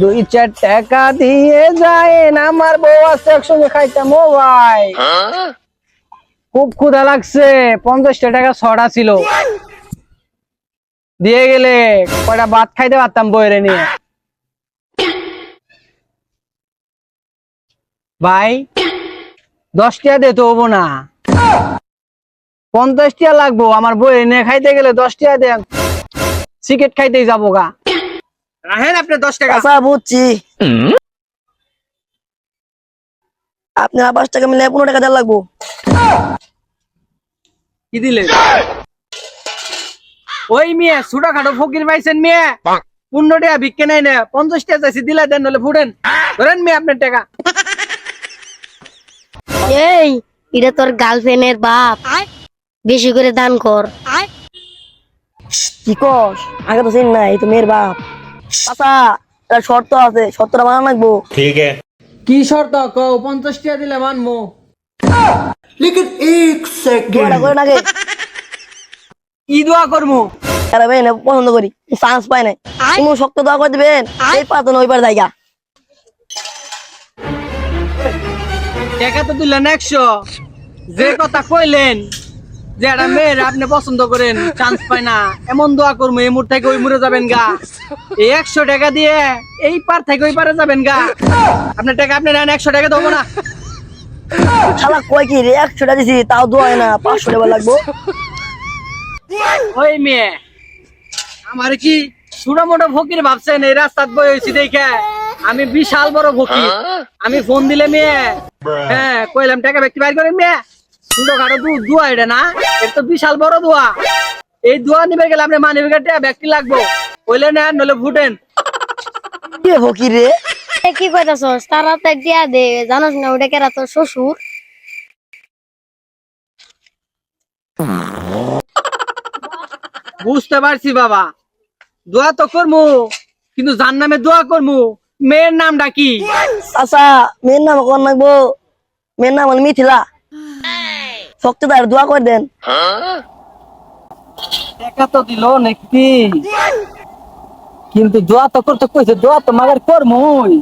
দুই চার টাকা দিয়ে যায় না, আমার বউ আছে, একসঙ্গে খাইতাম, ও ভাই। খুব ক্ষুধা লাগছে পঞ্চাশটা টাকা ছড়া ছিল। দিয়ে গেলে কয়টা ভাত খাইতে পারতাম বইরে নিয়ে। ভাই, দশ টাকা দিতে হব না। পঞ্চাশ টাকা লাগবো, আমার বই নিয়ে খাইতে গেলে দশ টাকা দেন। সিগারেট খাইতেই যাব গা। রাখেন আপনি দশ টাকা। আচ্ছা বুঝছি। আপনার পাঁচ টাকা মিলে পনেরো টাকা দেওয়া লাগবো কি দিলে? ওই মেয়ে ছোটা খাটো ফকির পাইছেন মেয়ে। পনেরো টাকা ভিক্ষে নাই না পঞ্চাশ টাকা চাইছি দিলে দেন নলে ফুটেন। ধরেন মেয়ে আপনার টাকা। এই এটা তোর গার্লফ্রেন্ডের বাপ। বেশি করে দান কর। কি কস? আগে তো চিন নাই এই তো মেয়ের বাপ। আচ্ছা শর্ত আছে শর্তটা মানা লাগবো। ঠিক আছে। কি শর্ত? কও পঞ্চাশ টাকা দিলে মানবো। লেকিন এক সেকেন্ড করে নাকি কি দোয়া করব? আরে ভাই পছন্দ করি। চান্স পাই নাই। কোনো শক্ত দোয়া করে দিবেন? এই পাতন ওই পার জায়গা। টাকা তো দিলেন একশো। যে কথা কইলেন যে একটা মেয়ের আপনি পছন্দ করেন চান্স পায় না। এমন দোয়া করব এই মুর থেকে ওই মুড়ে যাবেন গা। এই একশো টাকা দিয়ে এই পার থেকে ওই পারে যাবেন গা। আপনার টাকা আপনি নেন একশো টাকা দেবো না। শালা কয় কি রে? একশো টাকা দিছি তাও দোয়া না পাঁচশো টাকা লাগবো। ওই মেয়ে আমার কি ছোট মোটো ফকির ভাবছেন এই রাস্তাত বই হয়েছি দেখে? আমি বিশাল বড় ফকির। আমি ফোন দিলে মেয়ে হ্যাঁ কইলাম টাকা ব্যক্তি বাইর করেন মেয়ে। ছোট দু দোয়া এটা না? এটা তো বিশাল বড় দোয়া। এই দোয়া নিবে গেলে আপনি মানি ব্যাগটা ব্যক্তি লাগবো? কইলে নেন নলে ফুটেন কি রে? রে কি কইতাছস? তারা তো দিয়া দে জানোস না ওটা কেরা তোর শ্বশুর? বুঝতে পারছি বাবা। দোয়া তো করমু কিন্তু যার নামে দোয়া করমু। মেয়ের নামটা কি? আচ্ছা মেয়ের নাম কোন লাগবো? মেয়ের নাম হল মিথিলা। শক্তি তার দোয়া করে দেন টাকা তো দিল নাকি কিন্তু দোয়া তো করতে কইছে দোয়া তো মাগার করমুই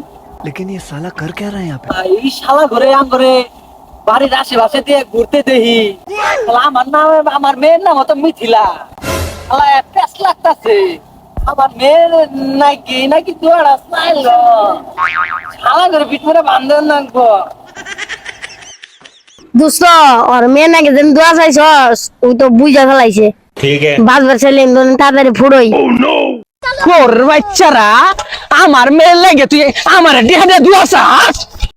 लेकिन ये साला कर क्या रहा है यहाँ पे এই শালা ঘরে আম করে বাড়ির আশেপাশে দিয়ে ঘুরতে দেহি শালা আমার নাম আমার মেয়ের নাম হতো মিথিলা শালা প্যাস লাগতাছে আমার মেয়ের নাকি নাকি দোয়াটা চাইল শালা ঘরে পিঠ করে বান্ধব নাকবো দোস্ত ওর মেয়ে নাকি যেন দোয়া চাইছস ওই তো বুঝা ফেলাইছে। বাজবার ছেলে তাড়াতাড়ি ফুড়ই। oh, তোর বাচ্চারা আমার মেয়ে লেগে তুই আমার ডিহানে দোয়া চাস?